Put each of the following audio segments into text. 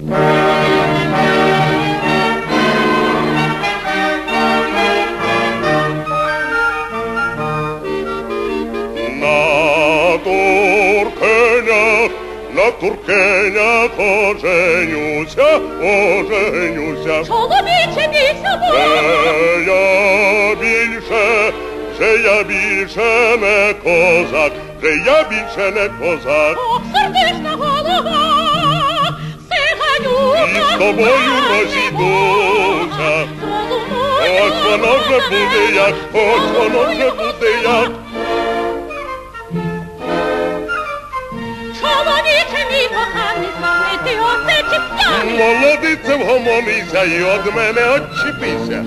На туркенях, на туркенях оженюся, оженюся. Чоловіче бійся Вже Бога! я більше, вже я більше не козак, вже я більше тобою розійдуся. Ось воно вже буде як, ось воно вже буде як. Чоловіче мій коханий, славний ти оце чи п'яний? Молодице вгомонися і од мене отчепися.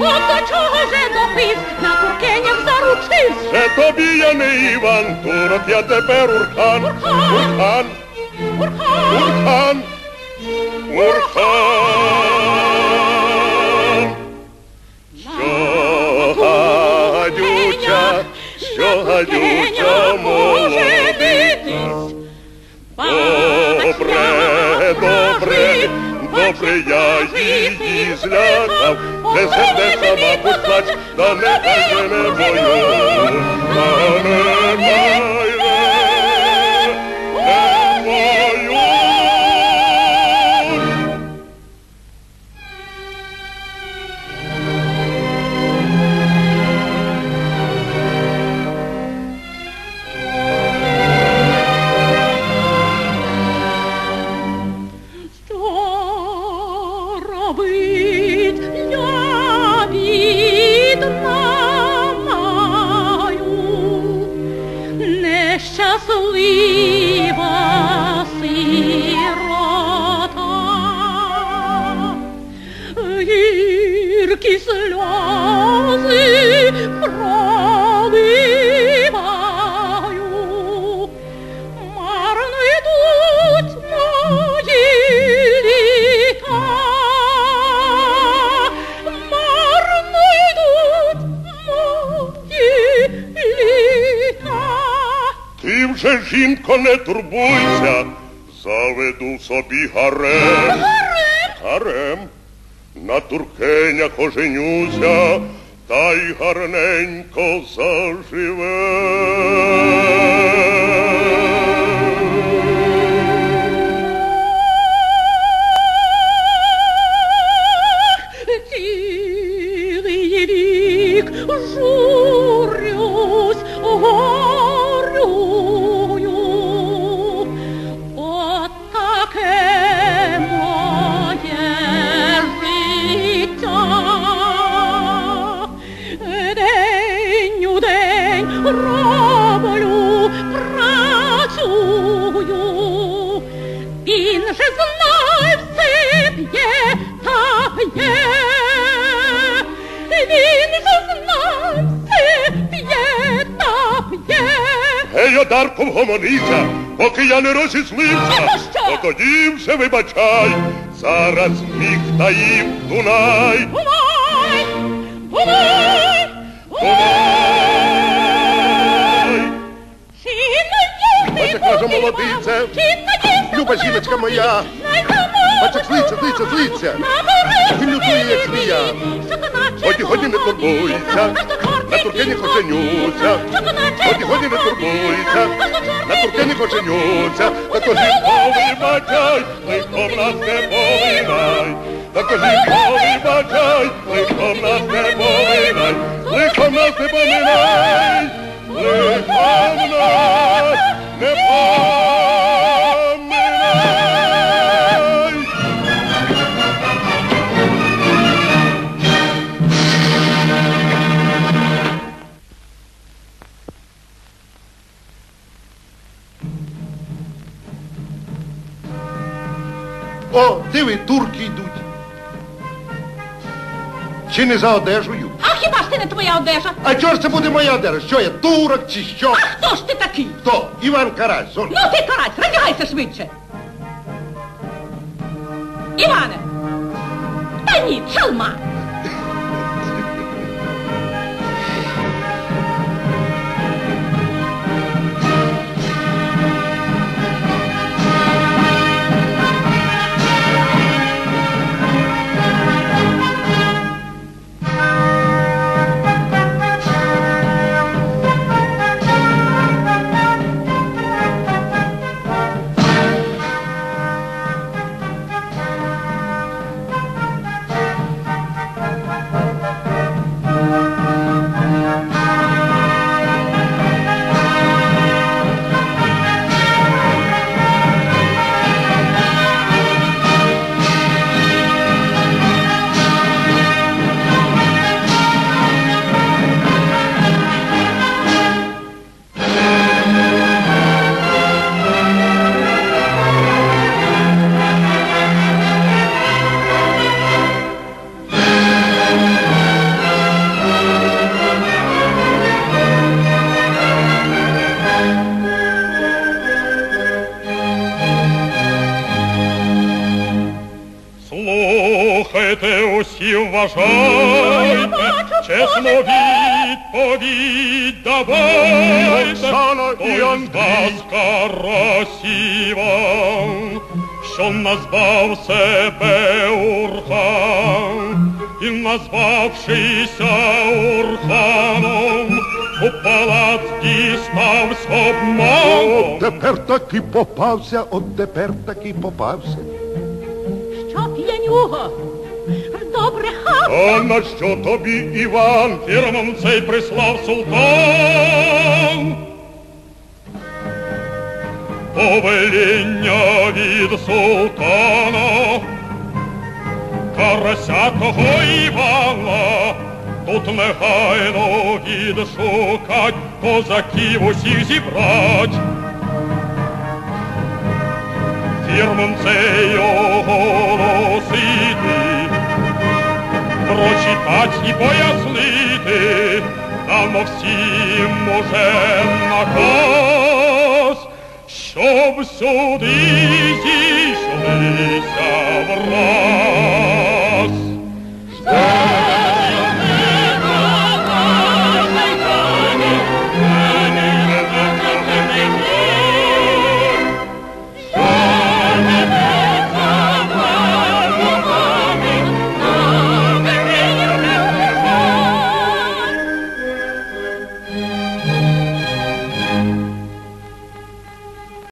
От до чого же допив, на туркенях заручився. Ще тобі я не Іван Турок, я тепер Урхан. Урхан, Урхан! Урхан, Урхан. Що гадюча, що гадюча молодиця. Добре, добре, добре, я її злякав, де серде сама поплач, та нехай же не бою, viva sirota, ir Вже, жінко, не турбуйся, заведу собі гарем. Гарем. На туркенях оженюся, та й гарненько заживе. Роблю, працюю. Він же знай все п'є та п'є. Він же знай все п'є та п'є. Гей, Одарко, вгомонися, поки я не розізлився. То тоді все вибачай, зараз міг та їм Дунай. Люба жіночка моя. Бачиш, злиться, злиться, злиться. Глютує, як змія. Годі, годі не турбуйся, на туркені кошенюся. Годі, годі не турбуйся, на туркені кошенюся. Та то жінко вибачай, лихом нас не поминай. Та то жінко вибачай, лихом О, диви, турки йдуть. Чи не за одежею? А хіба ж це не твоя одежа? А чого ж це буде моя одежа? Що я, турок чи що? А хто ж ти такий? Хто? Іван Карась. Он. Ну ти карась, роздягайся швидше. Іване. Та ні, чалма. Слухайте усі вважайте, чесно відповідь давайте. Той з вас Карасіва, що назвав себе Урхан, і назвавшися Урханом, у палац дістався От обманом. тепер таки попався, от тепер таки попався. Що п'янюго? Добре. А на що тобі, Іван, фірмам цей прислав султан? Повеління від султана, карася того Івана, тут негайно відшукать, козаків усіх зібрать. Фірмам цей оголосити, прочитать і пояснити, давно всім може наказ, щоб сюди зійшлися враз.